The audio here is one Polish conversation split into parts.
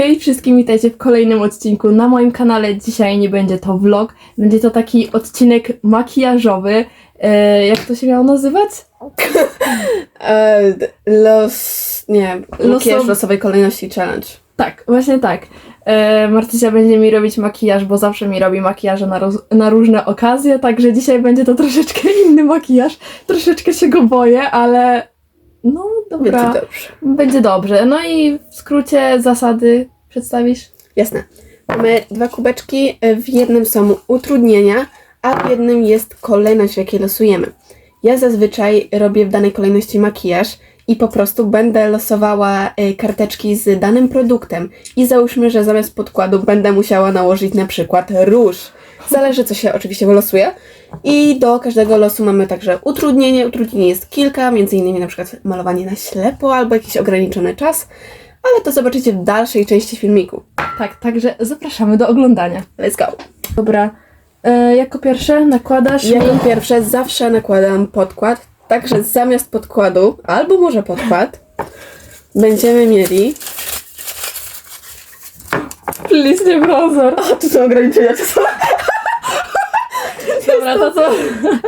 Hej wszystkim, witajcie w kolejnym odcinku na moim kanale. Dzisiaj nie będzie to vlog, będzie to taki odcinek makijażowy. E, jak to się miało nazywać? E, los... nie, makijaż Losom- losowej kolejności challenge. Tak, właśnie tak. E, Martysia będzie mi robić makijaż, bo zawsze mi robi makijaże na, roz- na różne okazje, także dzisiaj będzie to troszeczkę inny makijaż. Troszeczkę się go boję, ale no dobra, Będzie dobrze. będzie dobrze. No i w skrócie zasady przedstawisz? Jasne. Mamy dwa kubeczki, e, w jednym są utrudnienia, a w jednym jest kolejność, w jakiej losujemy. Ja zazwyczaj robię w danej kolejności makijaż i po prostu będę losowała e, karteczki z danym produktem i załóżmy, że zamiast podkładu będę musiała nałożyć na przykład róż. Zależy, co się oczywiście wylosuje. I do każdego losu mamy także utrudnienie. Utrudnienie jest kilka, między innymi na przykład malowanie na ślepo albo jakiś ograniczony czas, ale to zobaczycie w dalszej części filmiku. Tak, także zapraszamy do oglądania. Let's go! Dobra. E, jako pierwsze nakładasz Jako mi... pierwsze zawsze nakładam podkład, także zamiast podkładu, albo może podkład, będziemy mieli... Nie bronzer. O, tu są ograniczenia czasowe. Dobra, to co?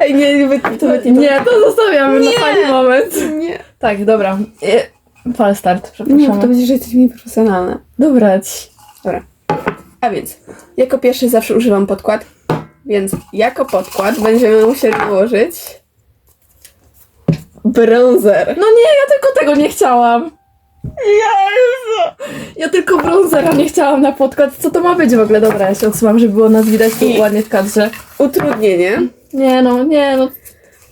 Ej, nie, nie, to, wytnij to. Nie, to zostawiamy na Nie. fajny moment. nie. Tak, dobra. E, Fal start, Nie, przepraszam. bo to będzie, że jesteś nieprofesjonalne. Dobra, ci. Dobra. A więc, jako pierwszy zawsze używam podkład, więc jako podkład będziemy musieli nałożyć bronzer. No nie, ja tylko tego nie chciałam. Jezu! Ja tylko bronzera nie chciałam na podkład. Co to ma być w ogóle? Dobra, ja się odsuwam, żeby było nas widać tu I- ładnie w kadrze. Utrudnienie. Nie no, nie no.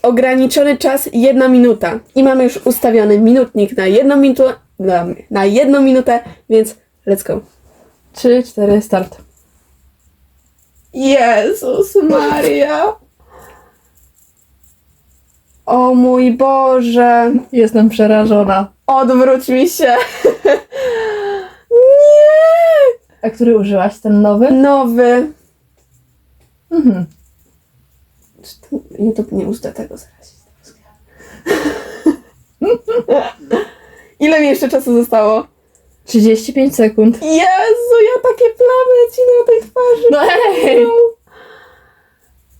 Ograniczony czas jedna minuta. I mamy już ustawiony minutnik na jedną minutę, na, na jedną minutę, więc let's go. Trzy, cztery, start. Jezus Maria! O mój Boże! Jestem przerażona. Odwróć mi się! Nie! A który użyłaś? Ten nowy? Nowy. Mhm. Czy to YouTube nie uzda tego zaraz? Ile mi jeszcze czasu zostało? 35 sekund. Jezu, ja takie plamy ci na tej twarzy. No hej!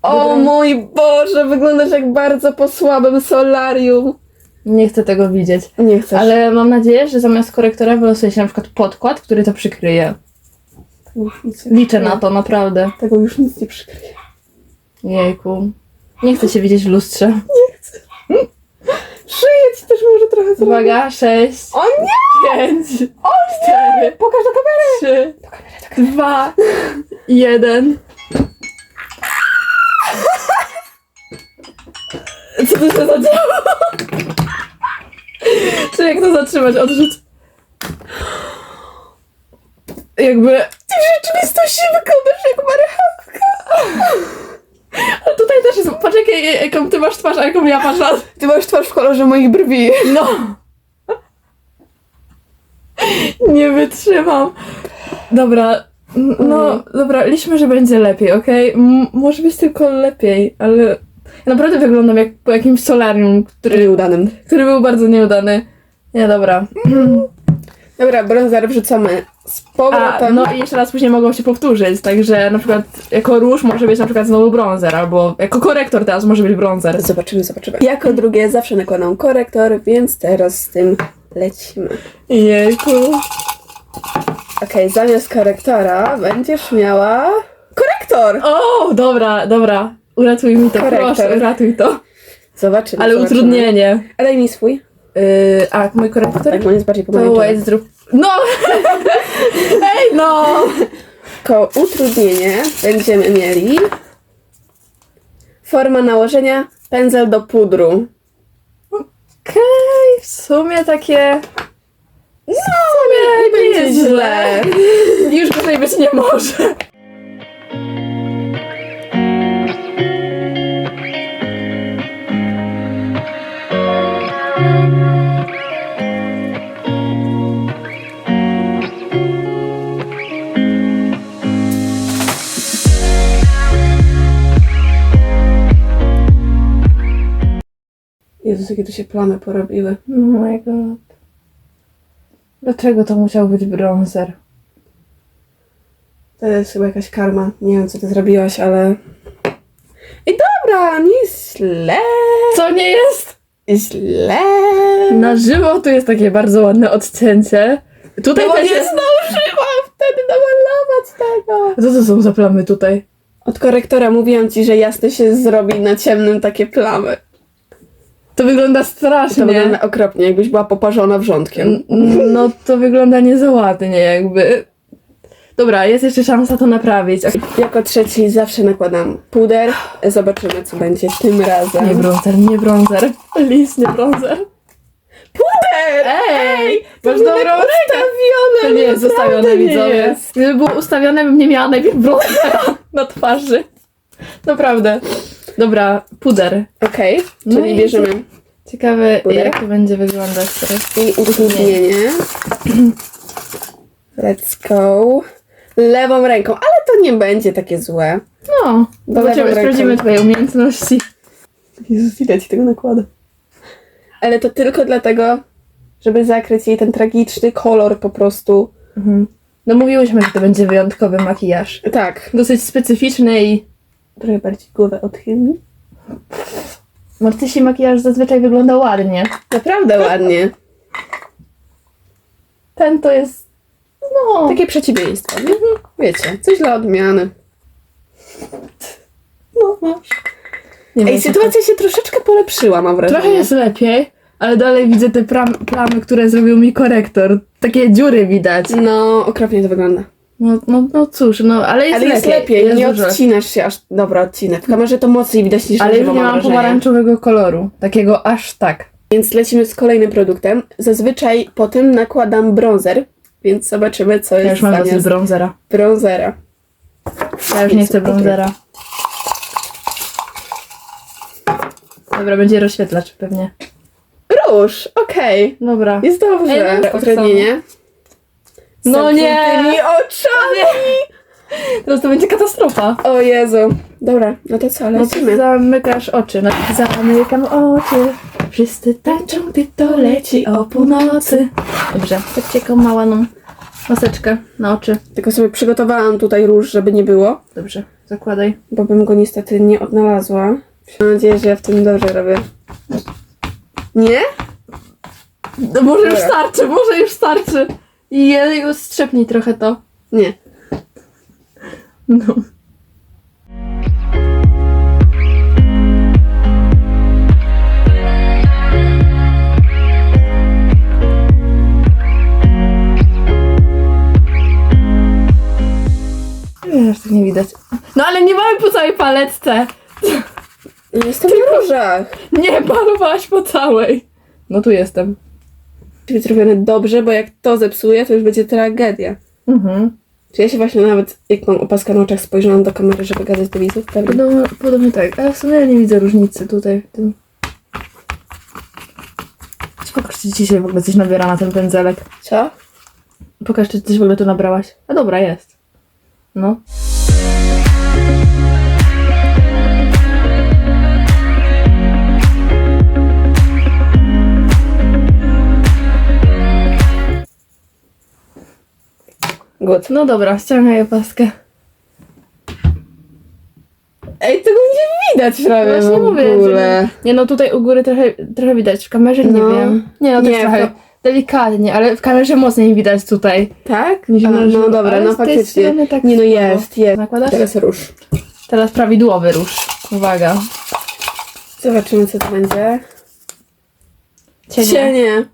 O mój Boże, wyglądasz jak bardzo po słabym solarium. Nie chcę tego widzieć. Nie chcesz. Ale mam nadzieję, że zamiast korektora wylosuje się na przykład podkład, który to przykryje. Tego już nic nie Liczę przykryje. na to, naprawdę. Tego już nic nie przykryje. Jejku. Nie chcę się widzieć w lustrze. Szyję ci też może trochę zrobić. Uwaga, sześć, O nie! pięć, O nie! Pokaż do kamery! trzy, Do kamery, do kamery. dwa, jeden. Co tu się zadziało? Czy jak to zatrzymać? Odrzuć. Jakby... Ty w rzeczywistości wyglądasz jak marchewka. Ale tutaj też jest... Patrz jakie, jaką ty masz twarz, a jaką ja patrzę. Ty masz twarz w kolorze moich brwi. No. Nie wytrzymam. Dobra. No, Mhm. dobra, liczmy, że będzie lepiej, okej? M- Może być tylko lepiej, ale ja naprawdę wyglądam jak po jakimś solarium, który, Nieudanym. który był bardzo nieudany. Nie, dobra. Dobra, bronzer wrzucamy z A, powrotem. no i jeszcze raz później mogą się powtórzyć, także na przykład jako róż może być na przykład znowu bronzer, albo jako korektor teraz może być bronzer. Zobaczymy, zobaczymy. Jako drugie zawsze nakładam korektor, więc teraz z tym lecimy. Jejku. Okej, zamiast korektora będziesz miała korektor! O, dobra, dobra. Uratuj mi to, Korektor. proszę, uratuj to. Zobaczymy. Ale zobaczymy. utrudnienie. A daj mi swój. Yy, a mój korektor? Tak, on jest bardziej To pomarańczowy. wait, zrób. No! Ej, no! Jako utrudnienie będziemy mieli forma nałożenia pędzel do pudru. Okej, w sumie takie. No, nie będzie jest źle. Już gorzej być nie może. Jakie tu się plamy porobiły. Oh my god. Dlaczego to musiał być bronzer? To jest chyba jakaś karma. Nie wiem, co ty zrobiłaś, ale... I dobra, nie jest źle. Co nie jest? Źle. Na żywo tu jest takie bardzo ładne odcięcie. Tutaj No też nie jest... zdążyłam wtedy namalować tego. Co to są za plamy tutaj? Od korektora mówiłam ci, że jasno się zrobi na ciemnym takie plamy. To wygląda To strasznie. wygląda okropnie, jakbyś była poparzona wrzątkiem. No to wygląda nie za ładnie jakby. Dobra, jest jeszcze szansa to naprawić. Jako trzeci zawsze nakładam puder. Zobaczymy, co będzie tym razem. Nie bronzer, nie bronzer. Lis, nie bronzer. puder! Ej! To Masz dobrą rękę. ustawione, To nie jest zostawione, widzowie. Gdyby było ustawione, bym nie miała najpierw bronzera na twarzy. Naprawdę. Dobra, puder. Okej, No czyli i bierzemy Ciekawe, Puder. jak to będzie wyglądać teraz. i utrudnienie. Let's go. Lewą ręką, ale to nie będzie takie złe. No, Bo zobaczymy, lewą sprawdzimy ręką. twoje umiejętności. Jezus, ile ci tego nakłada. Ale to tylko dlatego, żeby zakryć jej ten tragiczny kolor po prostu. Mhm. No mówiłyśmy, że to będzie wyjątkowy makijaż. Tak. Dosyć specyficzny i Trochę bardziej głowę odchylni. Marcysi makijaż zazwyczaj wygląda ładnie. Naprawdę ładnie. Ten to jest... No, Takie przeciwieństwo, nie? Wiecie, coś dla odmiany. no masz. Nie Ej, wiem, sytuacja się troszeczkę polepszyła, mam wrażenie. Trochę jest lepiej, ale dalej widzę te plamy, które zrobił mi korektor. Takie dziury widać. No, okropnie to wygląda. No, no, no cóż, no ale jest Ale lepiej. jest lepiej, jest nie odcinasz się aż... Dobra, odcinę. W kamerze to mocniej widać niż Ale na już żywo, nie mam wrażenie. pomarańczowego koloru. Takiego aż tak. Więc lecimy z kolejnym produktem. Zazwyczaj po tym nakładam bronzer, więc zobaczymy, co jest Ja już mam dosyć zamiast bronzera. bronzera. Ja już nie chcę bronzera. Dobra, będzie rozświetlacz pewnie. Róż, okej. Dobra. Jest dobrze. Ej, no, tak No nie! zamkniętymi oczami! Teraz to będzie katastrofa. O Jezu. Dobra, no to co, No lecimy. ty zamykasz oczy, no zamykam oczy. Wszyscy tańczą, gdy to leci o północy. Dobrze, tak ciekawa mała no, maseczkę na oczy. Tylko sobie przygotowałam tutaj róż, żeby nie było, Dobrze, zakładaj. bo bym go niestety nie odnalazła. Mam nadzieję, że ja w tym dobrze robię. Nie? No może już Dobra. starczy, może już starczy. Już strzepnij trochę to. Nie. No. Nie, aż tak nie widać. No ale nie mamy po całej paletce. Jestem w różach. Nie, malowałaś po całej. No tu jestem. Być zrobione dobrze, bo jak to zepsuję, to już będzie tragedia. Mhm. Czy ja się właśnie nawet, jak mam opaskę na oczach, spojrzałam do kamery, żeby gadać do widzów? Pewnie. Podobno, podobnie tak, ale w sumie ja nie widzę różnicy tutaj. w Tym. Pokaż, czy dzisiaj w ogóle coś nabiera na ten pędzelek. Co? Pokaż, czy coś w ogóle tu nabrałaś. A dobra, jest. No. No dobra, ściągaj opaskę. Ej, tego nie widać prawie Właśnie w mówię, ogóle. że... Nie no, tutaj u góry trochę, trochę widać, w kamerze nie No. wiem. Nie no, też Nie, trochę to- delikatnie, ale w kamerze mocniej widać tutaj. Tak? A, no dobra, ale no z tej faktycznie. strony tak nie no, słabo. jest, jest. Nakładasz? Teraz róż. Teraz prawidłowy róż. Uwaga. Zobaczymy, co to będzie. Cienie. Cienie.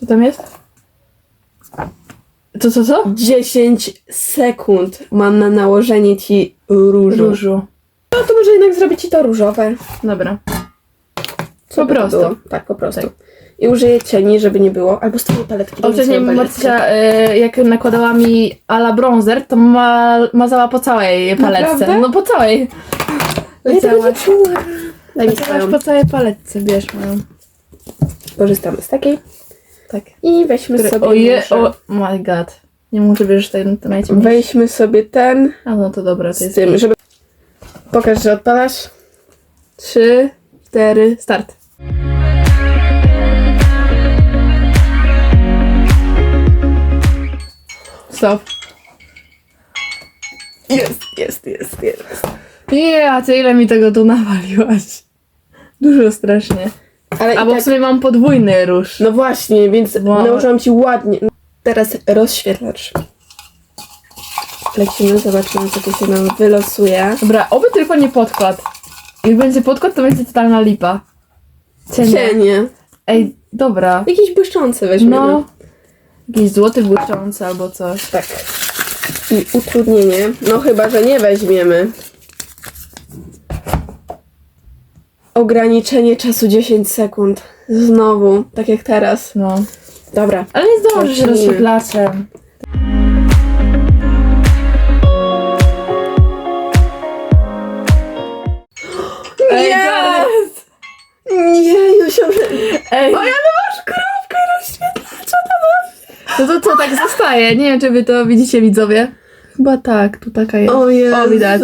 Co tam jest? Co, co, co? 10 sekund mam na nałożenie ci różu. Różu. No to może jednak zrobić ci to różowe. Dobra. Co Po to prostu. było? Tak, po prostu. Tak. I użyję cieni, żeby nie było. Albo z twojej paletki. Ostatnio Marcia, y, jak nakładała mi ala bronzer, to ma, mazała po całej paletce. Naprawdę? No po całej. Ja tego nie czułam. Daj mi swoją. po całej paletce, bierz moją. Korzystamy z takiej. Tak. I weźmy Które, sobie oje, może- o my god. Nie muszę bierzesz ten, ten najciemniejszy. Weźmy sobie ten A no to dobra, to z jest tym, żeby... Pokaż, że odpalasz. Trzy, cztery, start. stop. Jest, jest, jest, jest. Nie, a ty ile mi tego tu nawaliłaś? Dużo strasznie. Ale A i bo tak, w sumie mam podwójny róż. no właśnie, więc Wow. nałożyłam ci ładnie. Teraz rozświetlacz. Lecimy, zobaczymy, co tu się nam wylosuje. Dobra, oby tylko nie podkład. Jak będzie podkład, to będzie totalna lipa. Cienie. Cienie. Ej, dobra. Jakiś błyszczący weźmiemy. No. Jakiś złoty błyszczący albo coś. Tak. I utrudnienie. No chyba, że nie weźmiemy. Ograniczenie czasu 10 sekund. Znowu, tak jak teraz. No. Dobra. Ale nie zdążysz Zacznijmy. rozświetlaczem. Ej, zaraz. Nie, Jusio, że... Ej, ale masz kropkę rozświetlacza. no to co, tak zostaje. Nie wiem, czy wy to widzicie, widzowie. Chyba tak, tu taka jest. O Jezu. O, widać.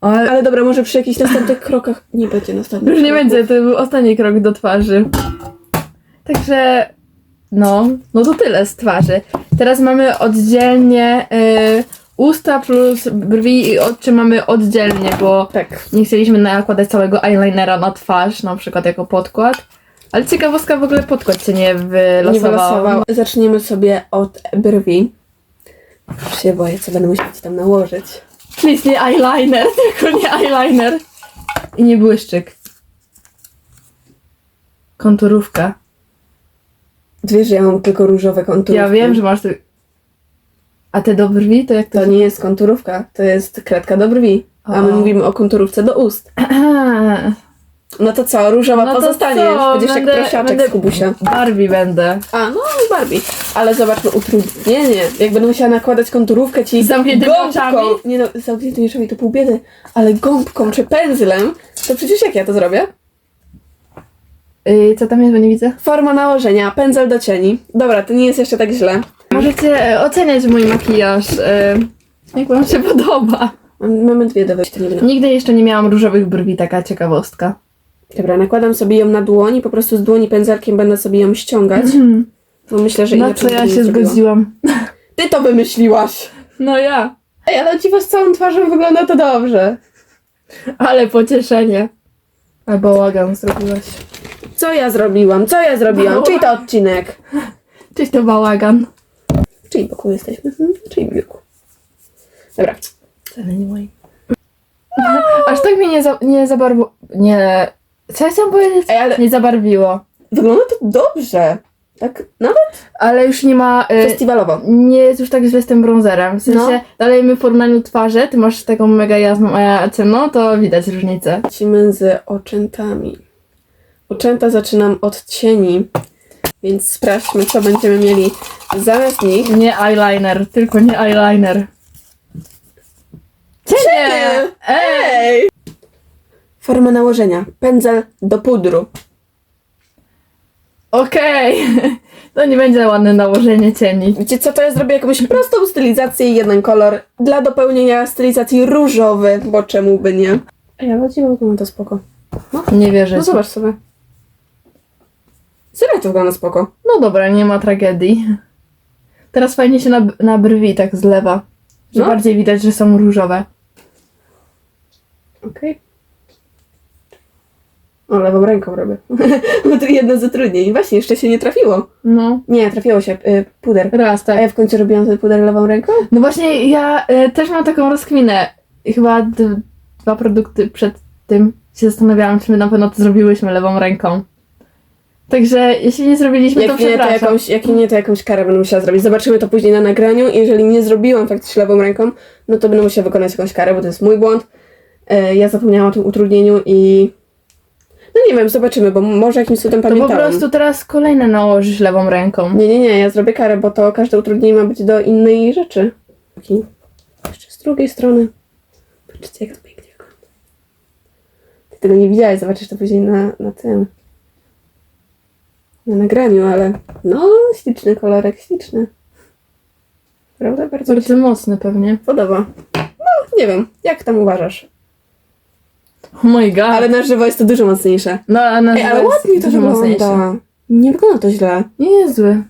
Ale Ale dobra, może przy jakichś następnych krokach nie będzie następnych już nie kroków. będzie, to był ostatni krok do twarzy. Także, no, no to tyle z twarzy. Teraz mamy oddzielnie y, usta plus brwi i oczy mamy oddzielnie, bo Tak. nie chcieliśmy nakładać całego eyelinera na twarz, na przykład jako podkład. Ale ciekawostka w ogóle podkład się nie wylosował. Nie wylosował. Zaczniemy sobie od brwi. Już się boję, co będę musiała ci tam nałożyć. Please nie eyeliner, tylko nie eyeliner. I nie błyszczyk. Konturówka. Ty Wiesz, że ja mam tylko różowe konturówki. Ja wiem, że masz tu... A te do brwi to jak to... To nie jest konturówka, to jest kredka do brwi. A my mówimy o konturówce do ust. No to co, różowa No to pozostaniesz. co, Będziesz będę- jak prosiaczek będę- z Kubusia. Barbie będę. A, no Barbie. Ale zobaczmy utrudnienie. Jak będę musiała nakładać konturówkę ci Z zamkniętymi gąbką. oczami? Nie no, z zamkniętymi oczami to pół biedy. Ale gąbką czy pędzlem, to przecież jak ja to zrobię? Yy, co tam jest, bo nie widzę? Forma nałożenia, pędzel do cieni. Dobra, to nie jest jeszcze tak źle. Możecie e, oceniać mój makijaż. Yy, jak wam się podoba. Dwie do wejścia, nie wiem. Nigdy jeszcze nie miałam różowych brwi, taka ciekawostka. Dobra, nakładam sobie ją na dłoń i po prostu z dłoni pędzelkiem będę sobie ją ściągać. Bo myślę, że Na inaczej co ja bym nie się zrobiła. zgodziłam. Ty to wymyśliłaś! No ja. Ej, ale dziwo z całą twarzą wygląda to dobrze. Ale pocieszenie. A bałagan zrobiłaś. Co ja zrobiłam? Co ja zrobiłam? Czyj to odcinek? Czyś to bałagan? W czyim boku jesteśmy? Hmm? W czyim biurku? Dobra. Wcale nie moi. Aż tak mnie nie, za, nie zabarwo... Nie... Co ja chciałam powiedzieć? Ej, ale Nie zabarwiło. wygląda to dobrze. Tak nawet Ale już nie ma... Y, festiwalowo. nie jest już tak źle z tym bronzerem. W sensie, No. dalej my w porównaniu twarzy, ty masz taką mega jasną, a ja ciemną, to widać różnicę. Lecimy z oczętami. Oczęta zaczynam od cieni, więc sprawdźmy, co będziemy mieli zamiast nich. Nie eyeliner, tylko nie eyeliner. Cienie! Ej! Forma nałożenia. Pędzel do pudru. Okej. To nie będzie ładne nałożenie cieni. Wiecie co, to ja zrobię jakąś prostą stylizację i jeden kolor. Dla dopełnienia stylizacji różowy, bo czemu by nie? Ej, ale dziwo wygląda to spoko. Nie wierzę. No ci. zobacz sobie. Serio to wygląda spoko. No dobra, nie ma tragedii. Teraz fajnie się na, na brwi tak zlewa. Że No. bardziej widać, że są różowe. Okej. O, lewą ręką robię. Bo to jedno z utrudnień. Właśnie, jeszcze się nie trafiło. No. Nie, trafiło się. Y, puder. Raz, A tak. ja w końcu robiłam ten puder lewą ręką? No właśnie, ja e, też mam taką rozkminę. Chyba d- dwa produkty przed tym się zastanawiałam, czy my na pewno to zrobiłyśmy lewą ręką. Także jeśli nie zrobiliśmy, to Jak nie, to przepraszam. jakąś, jak nie, to jakąś karę będę musiała zrobić. Zobaczymy to później na nagraniu. Jeżeli nie zrobiłam faktycznie lewą ręką, no to będę musiała wykonać jakąś karę, bo to jest mój błąd. E, ja zapomniałam o tym utrudnieniu i... No nie wiem, zobaczymy, bo może jakimś cudem To po pamiętałam. prostu teraz kolejne nałożysz lewą ręką. Nie, nie, nie, ja zrobię karę, bo to każde utrudnienie ma być do innej rzeczy. Taki. Jeszcze z drugiej strony. Patrzcie, jak to pięknie wygląda. Ty tego nie widziałeś, zobaczysz to później na, na tym. Na nagraniu, ale no, śliczny kolorek, śliczny. Prawda? Bardzo mi się Bardzo mocny pewnie. podoba. No, nie wiem, jak tam uważasz? Oh my god. Ale na żywo jest to dużo mocniejsze. no, a na Ej, ale jest ładnie to dużo mocniejsze. wygląda. Nie wygląda to źle. Nie jest zły.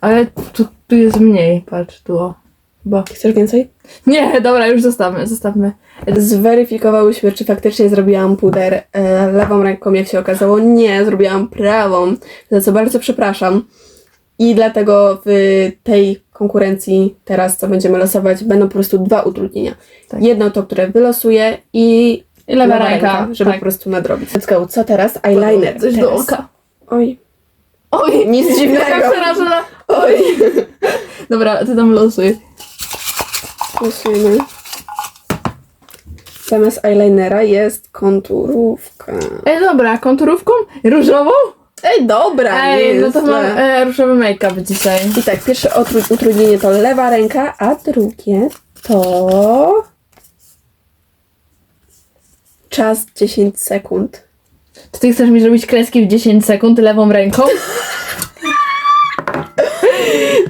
Ale tu, tu jest mniej, patrz, tu o. Bo. Chcesz więcej? Nie, dobra, już zostawmy, zostawmy. Zweryfikowałyśmy, czy faktycznie zrobiłam puder e, lewą ręką, jak się okazało. Nie, zrobiłam prawą, za co bardzo przepraszam. I dlatego w tej konkurencji teraz, co będziemy losować, będą po prostu dwa utrudnienia. Tak. Jedno to, które wylosuję i I lewa ręka, żeby tak. po prostu nadrobić. Let's go. Co teraz? Eyeliner. Coś do Teraz. oka. Oj, Oj, nic jaka dziwnego. przerażona. Oj. Dobra, ty tam losuj. Losujemy. Zamiast eyelinera jest konturówka. Ej, dobra, konturówką? Różową? Ej, dobra, nie Ej, no jest to mam źle. e, różowy make-up dzisiaj. I tak, pierwsze otru- utrudnienie to lewa ręka, a drugie to czas 10 sekund. Czy ty chcesz mi zrobić kreski w 10 sekund lewą ręką?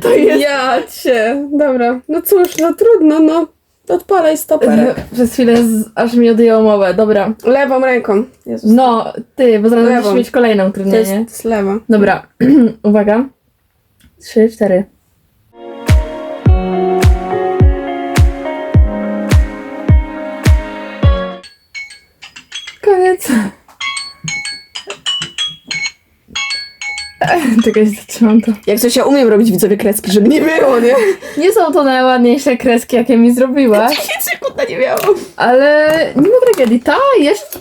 to jest... Ja cię. Dobra, no cóż, no trudno, no. Odpalaj stoper. Przez chwilę z, aż mi odjęło mowę, dobra. Lewą ręką. Jezus. No, ty, bo zaraz Lewą. będziesz mieć kolejną to, jest, to jest lewa. Dobra, uwaga. Trzy, cztery. Koniec. Czekaj, zatrzymam to. Jak coś ja umiem robić widzowie kreski, żeby nie było, nie? Nie są to najładniejsze kreski, jakie mi zrobiłaś, 10 sekund na nie miałam. ale nie ma tragedii. Ta jeszcze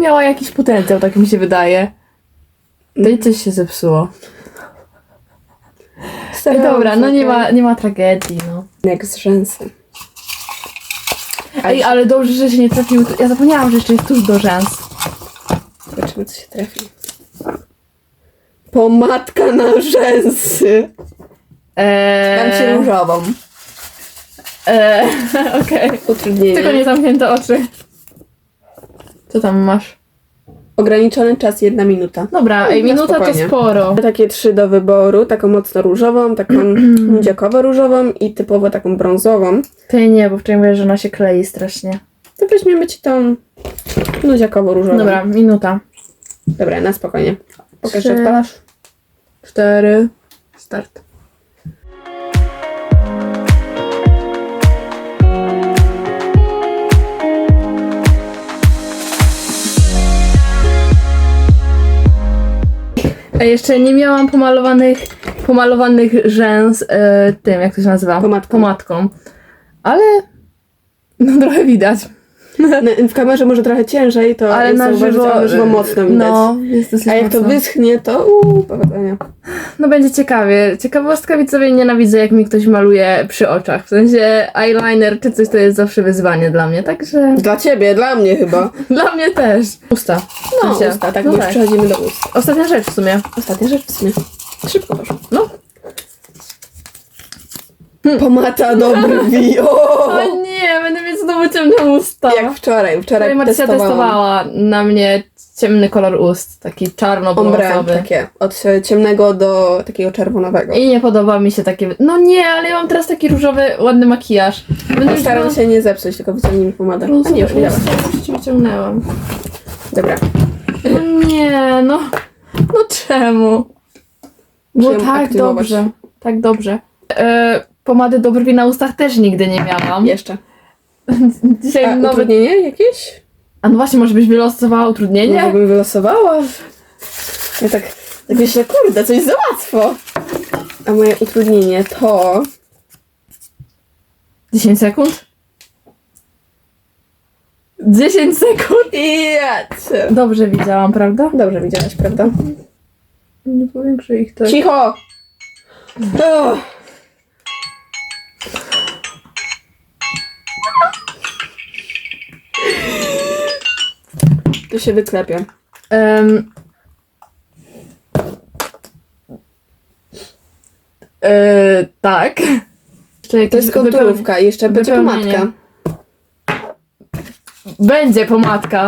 miała jakiś potencjał, tak mi się wydaje. No i coś się zepsuło. Ej, dobra, no nie ma, nie ma tragedii, no. Jak z rzęsy. Ej, ale dobrze, że się nie trafił. Ja zapomniałam, że jeszcze jest tuż do rzęs. Zobaczymy, co się trafi. Pomadka na rzęsy. Dam ci Eee, różową. eee, Okej. Utrudnienie. Tylko nie zamknięte oczy. Co tam masz? Ograniczony czas, jedna minuta. Dobra, ej, Na minuta to spokojnie. sporo. Takie trzy do wyboru, taką mocno różową, taką nudziakowo różową i typowo taką brązową. Ty nie, bo wczoraj mówię, że ona się klei strasznie. To weźmiemy ci tą nudziakowo różową. Dobra, minuta. Dobra, na spokojnie. Pokaż, Trzy. odpalasz. Cztery. Start. A jeszcze nie miałam pomalowanych, pomalowanych rzęs e, tym, jak to się nazywa? Pomadką. Pomadką. Ale no trochę widać. W kamerze może trochę ciężej, to Ale jest na żywo, ale żywo mocno widać. No, jest dosyć A jak to mocno. wyschnie, to uuu, powodzenia. No będzie ciekawie. Ciekawostka widzowie nienawidzę jak mi ktoś maluje przy oczach. W sensie eyeliner czy coś to jest zawsze wyzwanie dla mnie, także Dla ciebie, dla mnie chyba. dla mnie też. Usta. No, W sensie, usta, tak, no już tak. przechodzimy do ust. Ostatnia rzecz w sumie. Ostatnia rzecz w sumie. Szybko poszło. No. Pomata do brwi. O! O nie, będę mieć znowu ciemne usta. Jak wczoraj. Wczoraj Wczoraj Marcia testowałam. testowała na mnie ciemny kolor ust, taki Ombre, czarno-brązowy. takie. Od e, ciemnego do takiego czerwonowego. I nie podoba mi się takie. No nie, ale ja mam teraz taki różowy, ładny makijaż. Będę już Staram miała się nie zepsuć, tylko wyciągnij mi pomadę. A nie, już nie działa. usta, już ci wyciągnęłam. Dobra. No nie, no. No czemu? Było tak aktywować. dobrze. Tak dobrze. E, pomady do brwi na ustach też nigdy nie miałam. Jeszcze. Dzisiaj A nowy... utrudnienie jakieś? A no właśnie, może byś wylosowała Nie? utrudnienie? bym wylosowała. Ja tak, tak myślę, kurde, coś za łatwo. A moje utrudnienie to... 10 sekund? 10 sekund? Jacie. Dobrze widziałam, prawda? Dobrze widziałaś, prawda? Nie powiększę ich tak. Cicho! O. Tu się wyklepie. Um, e, tak. To jest konturówka i jeszcze będzie wypełnienie. pomadka. Będzie pomadka.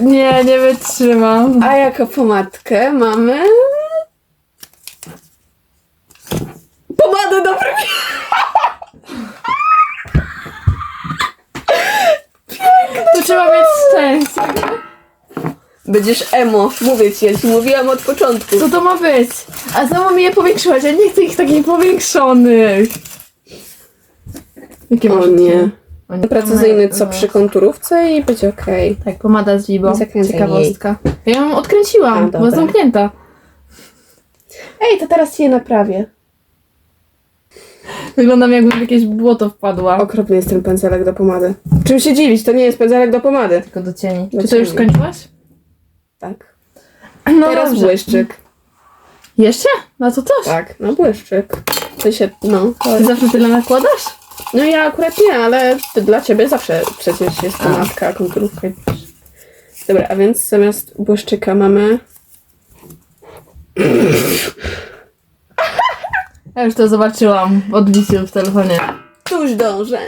Nie, nie wytrzymam. A jako pomadkę mamy... Pomadę do brwi! Tu trzeba mieć szczęście. Będziesz emo, mówię ci, ja ci mówiłam od początku. Co to ma być? A znowu mi je powiększyłaś, ja nie chcę ich takich powiększonych. Jakie O masz nie. Precyzyjny co przy konturówce i będzie okej. Tak, pomada z Libo. Zakręcaj Ciekawostka. Ja ją odkręciłam, A, była dobra. zamknięta. Ej, to teraz ci je naprawię. Wyglądam jakbym w jakieś błoto wpadła. Okropny jest ten pędzelek do pomady. Czym się dziwić? To nie jest pędzelek do pomady. Tylko do cieni. Do Czy to już cieni. skończyłaś? Tak. No teraz dobrze. błyszczyk. Jeszcze? No to coś. Tak, no błyszczyk. To się, no. Ty zawsze tyle nakładasz? No ja akurat nie, ale ty- dla ciebie zawsze przecież jest pomadka, konturówka. i. Dobra, a więc zamiast błyszczyka mamy... Ja już to zobaczyłam w odbiciu w telefonie. Tuż dążę.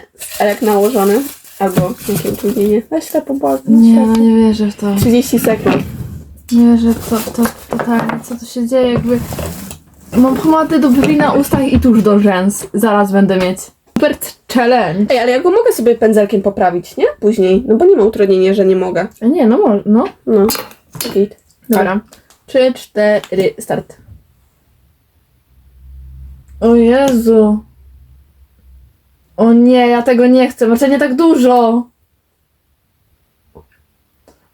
A jak nałożony? Albo jakie utrudnienie? Weź to pobożnie. Nie, no nie wierzę w to. 30 sekund. Nie wierzę w to, to totalnie. Co tu się dzieje? Jakby... Mam pomadę do brwi na ustach i tuż do rzęs. Zaraz będę mieć. Super challenge. Ej, ale ja go mogę sobie pędzelkiem poprawić, nie? Później. No bo nie ma utrudnienia, że nie mogę. A nie, no może, no. No. Git. Dobra. Trzy, cztery, start. O Jezu. O nie, ja tego nie chcę. Marcia, nie tak dużo.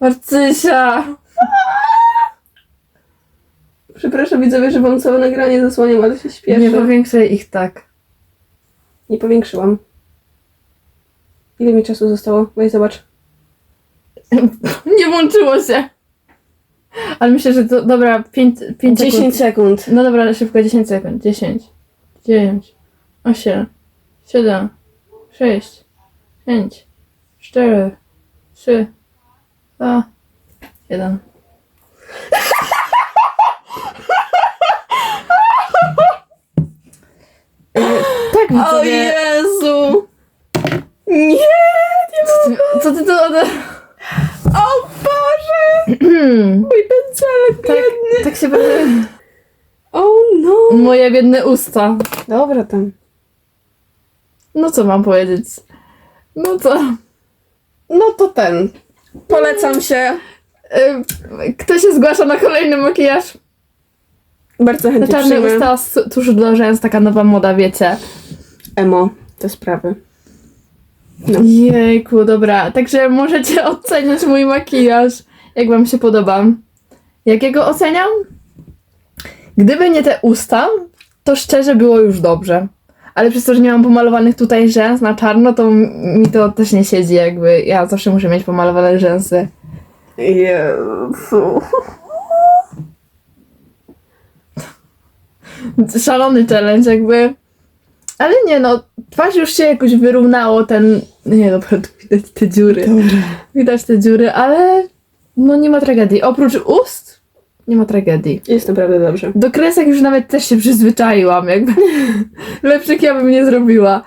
Marcysia. Przepraszam widzowie, że wam całe nagranie zasłaniam, ale się śpieszę. Nie powiększaj ich tak. Nie powiększyłam. Ile mi czasu zostało? Weź zobacz. Nie włączyło się. Ale myślę, że to dobra, 5 sekund. 10 sekund. No dobra, szybko 10 sekund. 10, 9, 8, 7, 6, 5, 4, 3, 2, 1. Tak, widzowie. Jezu! Nie! Co ty, co ty to. O Boże! Mój pędzelek tak, biedny! tak się będzie... O no! Moje biedne usta. Dobra tam. No co mam powiedzieć? No co? No to ten. Polecam się. Y, Kto się zgłasza na kolejny makijaż? Bardzo Na chętnie czarne przyjmę. usta, s- tuż do rzęs, taka nowa moda, wiecie. Emo. Te sprawy. No. Jejku, dobra. Także możecie oceniać mój makijaż, jak wam się podoba. Jak jego oceniam? Gdyby nie te usta, to szczerze było już dobrze. Ale przez to, że nie mam pomalowanych tutaj rzęs na czarno, to m- mi to też nie siedzi jakby. Ja zawsze muszę mieć pomalowane rzęsy. Jezu. Szalony challenge jakby. Ale nie no, twarz już się jakoś wyrównało, ten... Nie dobra, tu widać te dziury. Widać te dziury, ale no nie ma tragedii. Oprócz ust nie ma tragedii. Jest naprawdę dobrze. Do kresek już nawet też się przyzwyczaiłam, jakby lepszych ja bym nie zrobiła.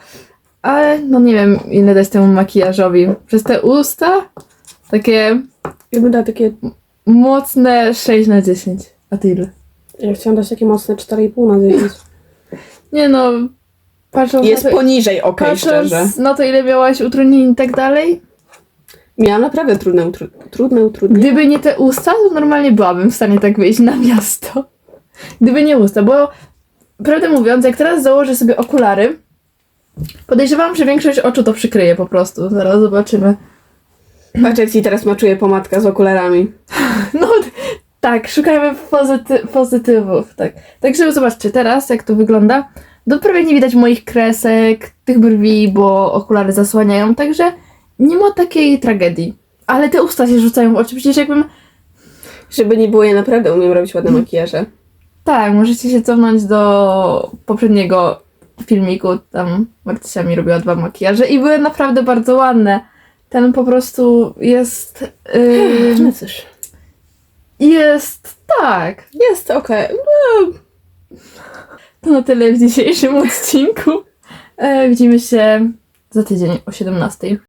Ale no nie wiem ile dać temu makijażowi. Przez te usta takie Ja bym dała takie... mocne 6 na 10. A ty ile? Ja chciałam dać takie mocne 4,5 na 10. Nie no, patrząc Jest na to, poniżej, okej, patrząc szczerze. na to ile miałaś utrudnień i tak dalej, Miałam naprawdę trudne, utru... trudne utrudnienie. Gdyby nie te usta, to normalnie byłabym w stanie tak wyjść na miasto. Gdyby nie usta, bo prawdę mówiąc, jak teraz założę sobie okulary, podejrzewam, że większość oczu to przykryje po prostu. Zaraz zobaczymy. Patrz jak ci teraz maczuje pomadka z okularami. No tak, szukajmy pozyty- pozytywów. Tak. Także zobaczcie teraz, jak to wygląda. Do prawie nie widać moich kresek, tych brwi, bo okulary zasłaniają, także nie ma takiej tragedii. Ale te usta się rzucają w oczy, przecież jakbym Żeby nie było, ja naprawdę umiem robić ładne makijaże. Tak, możecie się cofnąć do poprzedniego filmiku. Tam Marcysia mi robiła dwa makijaże i były naprawdę bardzo ładne. Ten po prostu jest. Yy, No cóż. jest tak. Jest okej. To na tyle w dzisiejszym odcinku. E, widzimy się za tydzień o 17.